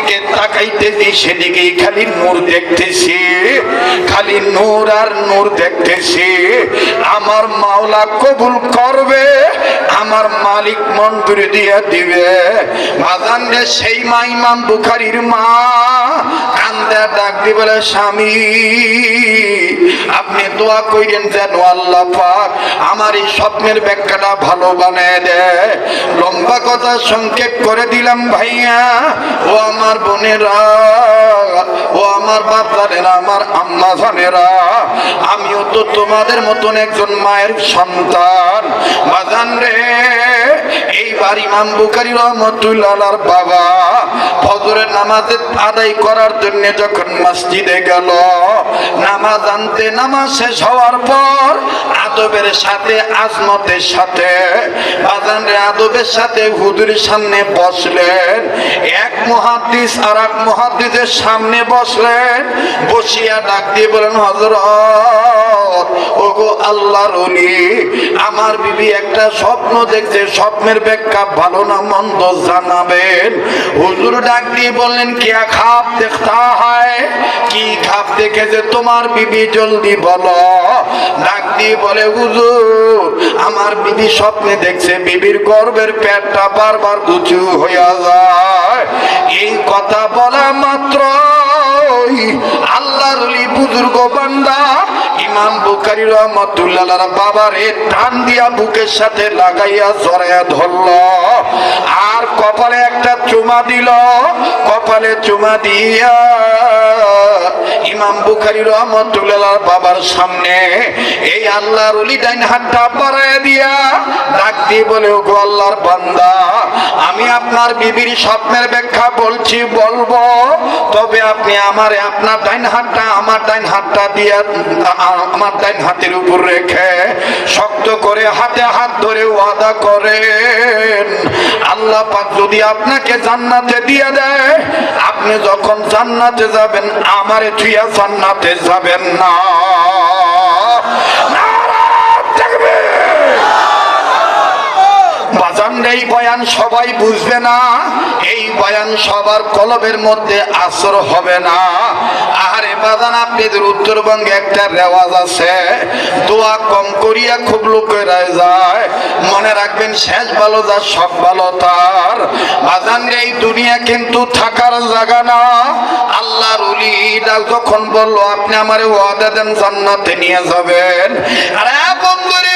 যেদিকে তাকাইতেছি সেদিকে খালি নূর দেখতেছি। খালি নূর আর নূর দেখতেছি। আমার মাওলা কবুল করবে আমার মালিক মন্দির দিয়ে দিবে। বাজান রে সেই মা ইমাম বুখারির মা কান্দে ডাক দি বলে, স্বামী, আপনি দোয়া কইরেন যেন আল্লাহ পাক আমার এই স্বপ্নের ব্যাখ্যাটা ভালো বানায় দেয়। লম্বা কথা সংক্ষেপ করে দিলাম ভাইয়া। ও আমার বোনেরা ও আমার বাপ বাচ্চারেরা আমার আম্মা জানেরা আমিও তো তোমাদের মতন একজন মায়ের সন্তান। বাজান রে এইবার ইমাম বুখারি রহমতুল্লাহর বাবা ফজরের নামাজে আদায় করার জন্য যখন মসজিদে গেল, নামাজ আনতে নামাজ শেষ হওয়ার পর আদবের সাথে, আজমতের সাথে, বাজান রে, আদবের সাথে হুদুর সামনে বসলেন। এক মহাদিস আর এক মহাদিসের সামনে বসলেন। বসিয়া ডাক দিয়ে বলেন হজরত ওগো আল্লাহর অলি আমার বিবি একটা স্বপ্ন দেখছে, স্বপ্নের ব্যাখ্যা ভালো না মন্দ জানাবেন। হুজুর ডাক দিয়ে বললেন কিয়া খাপ দেখতা হয়? কি খাপ দেখেছে তোমার বিবি? জলদি বলো। ডাক দিয়ে বলে, হুজুর, আমার বিবি স্বপ্নে দেখছে, বিবির গর্বের পেটটা বারবার উঁচু হইয়া যায়। এই কথা বলা মাত্র বাবারে সামনে এই আল্লাহর ডাইন হাতটা বাড়ায় দিয়া ডাক দিয়ে বলে, ওগো আল্লাহর বান্দা, আমি আপনার বিবির স্বপ্নের ব্যাখ্যা বলছি, বলব। তবে আপনি আমারে আপনার ডাইন হাতটা, আমার ডাইন হাতটা দিয়ে আমার ডাইন হাতের উপর রেখে শক্ত করে হাতে হাত ধরে ওয়াদা করেন। আল্লাহ পাক যদি আপনাকে জান্নাতে দিয়ে দেয়, আপনি যখন জান্নাতে যাবেন, আমারে ছুঁয়া জান্নাতে যাবেন না। বাজান এই বয়ান সবাই বুঝবে না। এই বয়ান সবার কলবের মধ্যে আসর হবে না। আরে বাজান, আপনাদের উত্তরবঙ্গে একটা রেওয়াজ আছে। দোয়া কম করিয়া খুব লোকেরা যায়। মনে রাখবেন, শেষ ভালো যা, সব ভালো তার। বাজান এই দুনিয়া কিন্তু থাকার জায়গা না। আল্লাহর উলিটা যখন বলল, আপনি আমারে ওয়াদা দেন, জান্নাতে নিয়ে যাবেন। আরে বন্ধুরে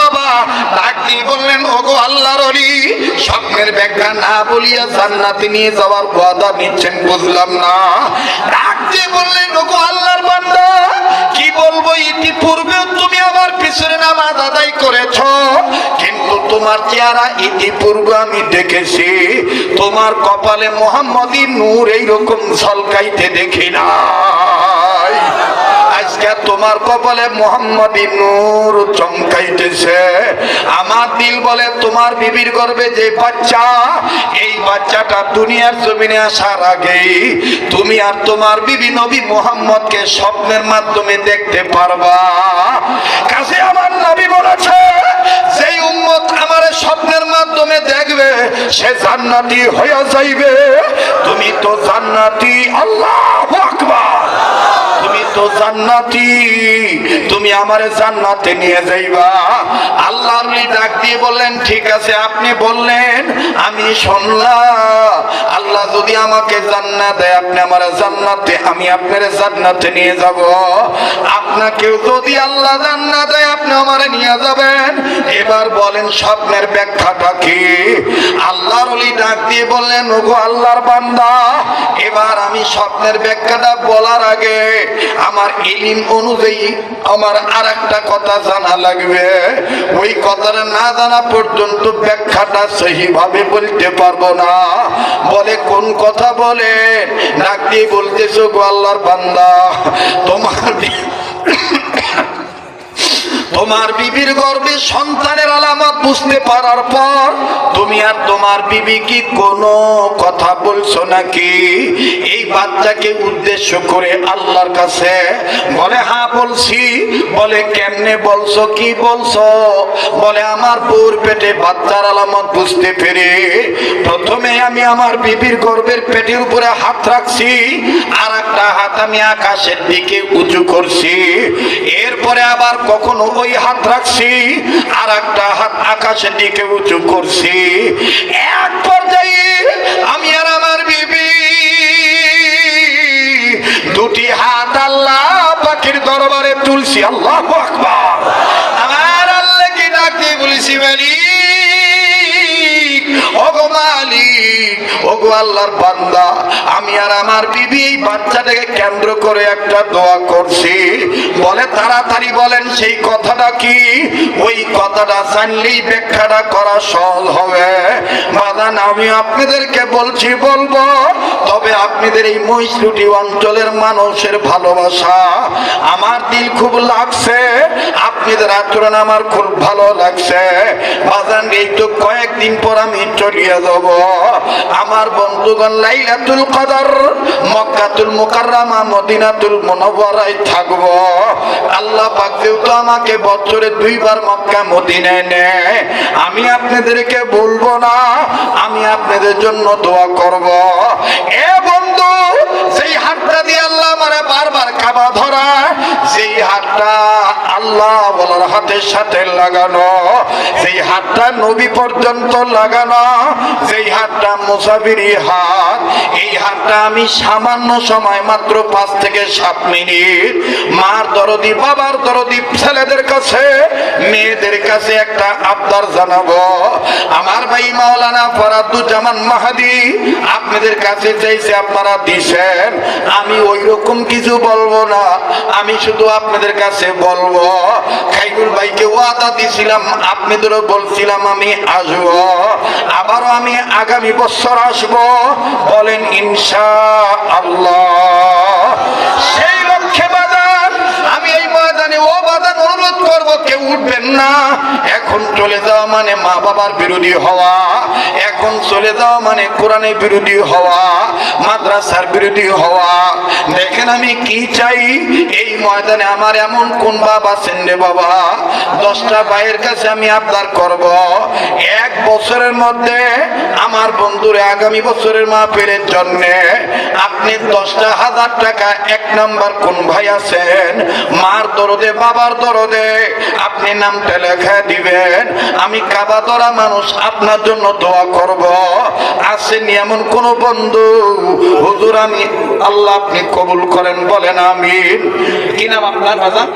বাবা বললেন, ওগো আল্লাহর অলি স্বপ্নের ব্যাখ্যা না বলিয়া জান্নাতে নিয়ে যাওয়ার ওয়াদা নিচ্ছেন, বুঝলাম না। বললেন, ওগো আল্লাহর বান্দা, কি বলব, ইতিপূর্বেও তুমি আমার পিছনে নামাজ আদায় করেছ, কিন্তু তোমার চেহারা ইতিপূর্বে আমি দেখেছি। তোমার কপালে মোহাম্মদী নূর এইরকম ঝলকাইতে দেখি নাই। আজকে তোমার কপালে মোহাম্মদী নূর চমকাইতেছে। আমার দিল বলে, তোমার বিবির গর্বে যে বাচ্চা, এই বাচ্চাটা দুনিয়ার জমিনে আসার আগেই তুমি আর তোমার বিবি নবী মোহাম্মদকে স্বপ্নের মাধ্যমে দেখতে পারবা। কাছে আমার নবী বলেছে সেই উম্মত আমার স্বপ্নের মাধ্যমে দেখবে, সে জান্নাতি হয়ে যাইবে। তুমি তো জান্নাতি, আল্লাহ আকবার। তো জান্নাতি তুমি আমারে জান্নাতে নিয়ে যাইবা। আল্লাহর নবী ডাক দিয়ে বললেন, ঠিক আছে, আপনি বললেন, আমি শুনলাম। আল্লাহ যদি আমাকে জান্নাত দেয়, আপনি আমার জান্নাতে, আমি আপনার জান্নাতে নিয়ে যাব। আপনাকেও যদি আল্লাহ জান্নাত দেয়, আপনি আমারে নিয়ে যাবেন। এবার বলেন, স্বপ্নের ব্যাখ্যাটা কি? আল্লাহর অলি ডাক দিয়ে বললেন, ওগো আল্লাহর বান্দা, এবার আমি স্বপ্নের ব্যাখ্যাটা বলার আগে আমার ইলিম অনুযায়ী, আমার আর একটা কথা জানা লাগবে। ওই কথাটা না জানা পর্যন্ত ব্যাখ্যাটা সহিভাবে বলতে পারব না। বলে কোন কথা বলে? ডাক দিয়ে বলতেছো গো আল্লাহর বান্দা, তোমার তোমার বিবির গর্বে সন্তানের আলামত বুঝতে পারার পর তুমি আর তোমার বিবি কি কোনো কথা বলছো নাকি? বাচ্চাকে উদ্দেশ্য করে আল্লাহর কাছে বলে হ্যাঁ বলছি। বলে, কেমনে বলছো? কি বলছো? বলে, আমার বউর পেটে বাচ্চার আলামত বুঝতে পেরে প্রথমে আমি আমার বিবির গর্ভের পেটের উপরে হাত রাখছি, আর একটা হাত আমি আকাশের দিকে উঁচু করছি। এরপরে আবার কখনো ওই হাত রাখছি, আর একটা হাত আকাশের দিকে উঁচু করছি। এক পর্যায়ে আমি আর আমার বিবি দুটি হাত আল্লাহ পাখির দরবারে তুলছি আল্লাহ আমার আল্লাহ কি ডাক বলেছি মালিক মালিক, ওগো আমি আর আমার বিবি এই বাচ্চাটাকে কেন্দ্র করে একটা দোয়া করছি। বলে, তাড়াতাড়ি বলেন, সেই কথাটা কি? ওই কথাটা জানলেই ব্যাখ্যাটা করা সহজ হবে। বাদান আমি আপনাদেরকে বলছি, বলব, তবে আপনাদের এই মহিষরুটি অঞ্চলের মানুষের ভালোবাসা আমার দিল খুব লাগছে। আপনাদের আচরণ আমার খুব ভালো লাগছে। বাজান, এই তো কয়েকদিন পর আমি চলিয়ে যাব। আমার বন্ধুগণ লাইলাতুল কদর, মক্কাতুল মুকাররামা, মদিনাতুল মুনাওয়ারায় থাকব। আল্লাহ পাক যেহেতু আমাকে বছরে দুইবার মক্কা মদিনায় নেয়, আমি আপনাদেরকে বলব না, আমি আপনাদের জন্য দোয়া করব। এ বন্ধু সেই হাতটা দিয়ে আল্লাহ মানে বারবার কাবা ধরা সেই হাতটা আল্লাহ বলার হাতের সাথে লাগানো। সেই হাতটা নবী পর্যন্ত লাগানো সেই হাতটা মুসাফিরি হাত, এই হাতটা আমি সামান্য সময় মাত্র পাঁচ থেকে সাত মিনিট মার দরদি, বাবার দরদি, ছেলেদের কাছে, মেয়েদের কাছে একটা আবদার জানাব। আমার ভাই মাওলানা ফরাদুজ্জামান মাহাদি, আপনাদের কাছে চাইছে আপনারা দিছেন। আমি ওই রকম কিছু বলব না। আমি শুধু আপনাদের কাছে বলব খাইরুল ভাইকে ওয়াদা দিছিলাম, আপনাদেরও বলছিলাম আমি আসব। আবারও আমি আগামী বছর আসব। বলেন ইনশা আল্লাহ সেই লক্ষ্যে বাজার, আমি এই ময়দানে ও বাদান অনুরোধ করব, কেউ উঠবেন না। এখন চলে যাওয়া মানে মা বাবার বিরোধী হওয়া। এখন চলে যাওয়া মানে কোরআনের বিরোধী হওয়া, মাদ্রাসার বিরোধী হওয়া। দেখেন আমি কি চাই? এই ময়দানে আমার এমন কোন বাপ আছেন রে বাবা? দশটা ভাইয়ের কাছে আমি আবদার করব। এক বছরের মধ্যে আমার বন্ধুরে আগামী বছরের মাহফিলের জন্য আপনি দশটা হাজার টাকা, এক নাম্বার কোন ভাই আছেন? মার দরদে, বাবার দরদে আপনি নামটা লেখা দিবেন। আমি কাবা ধরা মানুষ, আপনার জন্য দোয়া করব। আসেনি এমন কোন বন্ধু? হুজুর, আমি আল্লাহ আপনি কবুল করেন, বলেন আমি কি নাম আপনার বাজার